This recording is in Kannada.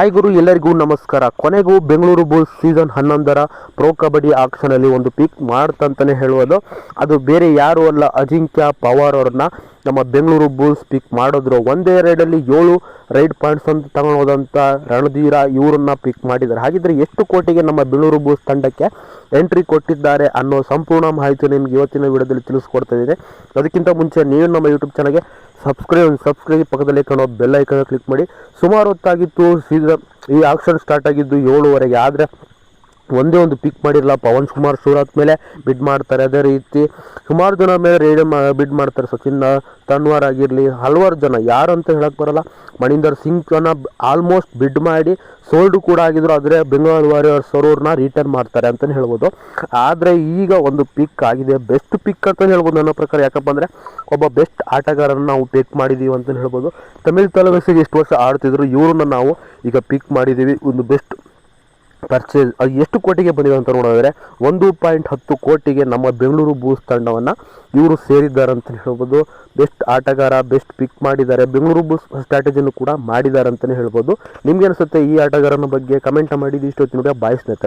ಹಾಯ್ ಗುರು, ಎಲ್ಲರಿಗೂ ನಮಸ್ಕಾರ. ಕೊನೆಗೂ ಬೆಂಗಳೂರು ಬುಲ್ಸ್ ಸೀಸನ್ ಹನ್ನೊಂದರ ಪ್ರೋ ಕಬಡ್ಡಿ ಆಕ್ಷನಲ್ಲಿ ಒಂದು ಪಿಕ್ ಮಾಡ್ತಂತಾನೆ ಹೇಳೋದು ಅದು ಬೇರೆ ಯಾರು ಅಲ್ಲ, ಅಜಿಂಕ್ಯ ಪವಾರ್ ಅವ್ರನ್ನ ನಮ್ಮ ಬೆಂಗಳೂರು ಬುಲ್ಸ್ ಪಿಕ್ ಮಾಡಿದ್ರು. ಒಂದೇ ರೈಡಲ್ಲಿ ಏಳು ರೈಡ್ ಪಾಯಿಂಟ್ಸ್ ಅಂತ ತಗೊಳೋದಂಥ ರಣಧೀರ ಇವರನ್ನ ಪಿಕ್ ಮಾಡಿದ್ದಾರೆ. ಹಾಗಿದ್ರೆ ಎಷ್ಟು ಕೋಟಿಗೆ ನಮ್ಮ ಬೆಂಗಳೂರು ಬುಲ್ಸ್ ತಂಡಕ್ಕೆ ಎಂಟ್ರಿ ಕೊಟ್ಟಿದ್ದಾರೆ ಅನ್ನೋ ಸಂಪೂರ್ಣ ಮಾಹಿತಿ ನಿಮ್ಗೆ ಇವತ್ತಿನ ವಿಡಿಯೋದಲ್ಲಿ ತಿಳಿಸ್ಕೊಡ್ತಾ ಇದ್ದೀನಿ. ಅದಕ್ಕಿಂತ ಮುಂಚೆ ನೀವು ನಮ್ಮ ಯೂಟ್ಯೂಬ್ ಚಾನಲ್ಗೆ ಸಬ್ಸ್ಕ್ರೈಬ್ ಸಬ್ಸ್ಕ್ರೈಬ್ ಪಕ್ಕದಲ್ಲಿ ಕಾಣೋ ಬೆಲ್ ಐಕನ್ ಕ್ಲಿಕ್ ಮಾಡಿ. ಸುಮಾರು ಹೊತ್ತಾಗಿತ್ತು ಸೀಸನ್ ಈ ಆಕ್ಷನ್ ಸ್ಟಾರ್ಟ್ ಆಗಿದ್ದು ಏಳುವರೆಗೆ. ಆದರೆ ಒಂದೇ ಒಂದು ಪಿಕ್ ಮಾಡಿರಲ್ಲ, ಪವನ್ ಕುಮಾರ್ ಸೂರತ್ ಮೇಲೆ ಬಿಡ್ ಮಾಡ್ತಾರೆ. ಅದೇ ರೀತಿ ಸುಮಾರು ಜನ ಮೇಲೆ ರೇಡ್ ಬಿಡ್ ಮಾಡ್ತಾರೆ ಸಚಿನ್, ತನ್ವಾರ್ ಆಗಿರಲಿ, ಹಲವಾರು ಜನ. ಯಾರು ಅಂತ ಹೇಳಕ್ಕೆ ಬರಲ್ಲ. ಮಣಿಂದರ್ ಸಿಂಗ್ ಆಲ್ಮೋಸ್ಟ್ ಬಿಡ್ ಮಾಡಿ ಸೋಲ್ಡ್ ಕೂಡ ಆಗಿದ್ರು. ಆದರೆ ಬೆಂಗಳೂರು ವಾರಿಯರ್ಸ್ ಅವ್ರನ್ನ ರಿಟರ್ನ್ ಮಾಡ್ತಾರೆ ಅಂತಲೇ ಹೇಳ್ಬೋದು. ಆದರೆ ಈಗ ಒಂದು ಪಿಕ್ ಆಗಿದೆ. ಬೆಸ್ಟ್ ಪಿಕ್ ಅಂತ ಹೇಳ್ಬೋದು ನನ್ನ ಪ್ರಕಾರ. ಯಾಕಪ್ಪ ಅಂದರೆ ಒಬ್ಬ ಬೆಸ್ಟ್ ಆಟಗಾರನ ನಾವು ಪಿಕ್ ಮಾಡಿದ್ದೀವಿ ಅಂತಲೇ ಹೇಳ್ಬೋದು. ತಮಿಳ್ ತಲಗಸಿಗೆ ಎಷ್ಟು ವರ್ಷ ಆಡ್ತಿದ್ರು, ಇವ್ರನ್ನ ನಾವು ಈಗ ಪಿಕ್ ಮಾಡಿದ್ದೀವಿ ಒಂದು ಬೆಸ್ಟ್ ಪರ್ಚೇಸ್ ಅದು ಎಷ್ಟು ಕೋಟಿಗೆ ಬಂದಿದೆ ಅಂತ ನೋಡೋದಾದರೆ ಒಂದು ಪಾಯಿಂಟ್ ಹತ್ತು ಕೋಟಿಗೆ ನಮ್ಮ ಬೆಂಗಳೂರು ಬೂಸ್ ತಂಡವನ್ನು ಇವರು ಸೇರಿದ್ದಾರೆ ಅಂತ ಹೇಳ್ಬೋದು. ಬೆಸ್ಟ್ ಆಟಗಾರ ಬೆಸ್ಟ್ ಪಿಕ್ ಮಾಡಿದ್ದಾರೆ. ಬೆಂಗಳೂರು ಬೂಸ್ ಸ್ಟ್ರಾಟಜಿನೂ ಕೂಡ ಮಾಡಿದ್ದಾರೆ ಅಂತಲೇ ಹೇಳ್ಬೋದು. ನಿಮ್ಗೆ ಅನಿಸುತ್ತೆ ಈ ಆಟಗಾರನ ಬಗ್ಗೆ? ಕಮೆಂಟ್ ಮಾಡಿದ್ದು ಇಷ್ಟೊತ್ತಿನ ನಿಮಗೆ ಸ್ನೇಹಿತರೆ.